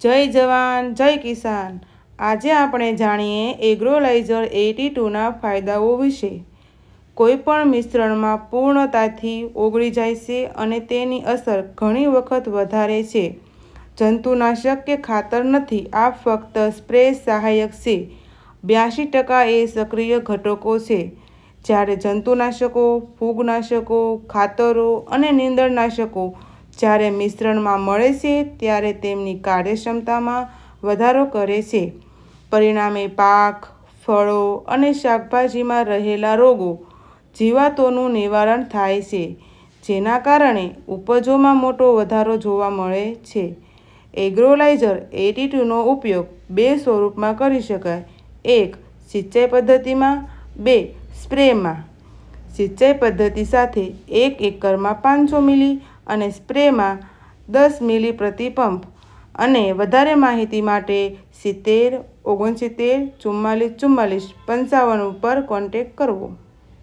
જય જવાન, જય કિસાન. આજે આપણે જાણીએ એગ્રોલાઇઝર એટી ટુના ફાયદાઓ વિશે. કોઈપણ મિશ્રણમાં પૂર્ણતાથી ઓગળી જાય છે અને તેની અસર ઘણી વખત વધારે છે. જંતુનાશક કે ખાતર નથી, આ ફક્ત સ્પ્રે સહાયક છે. બ્યાસી ટકા એ સક્રિય ઘટકો છે. જ્યારે જંતુનાશકો, ફૂગનાશકો, ખાતરો અને નીંદણનાશકો જ્યારે મિશ્રણમાં મળે છે, ત્યારે તેમની કાર્યક્ષમતામાં વધારો કરે છે. પરિણામે પાક, ફળો અને શાકભાજીમાં રહેલા રોગો જીવાતોનું નિવારણ થાય છે, જેના કારણે ઉપજોમાં મોટો વધારો જોવા મળે છે. એગ્રોલાઇઝર એટી ટુનો ઉપયોગ બે સ્વરૂપમાં કરી શકાય. એક, સિંચાઈ પદ્ધતિમાં, બે, સ્પ્રેમાં. સિંચાઈ પદ્ધતિ સાથે એક એકરમાં પાંચસો મિલી અને સ્પ્રેમાં દસ મિલી પ્રતિ પંપ અને વધારે માહિતી માટે સિત્તેર, ઓગણસિત્તેર, ચુમ્માલીસ ચુમ્માલીસ, પંચાવન ઉપર કોન્ટેક કરવો.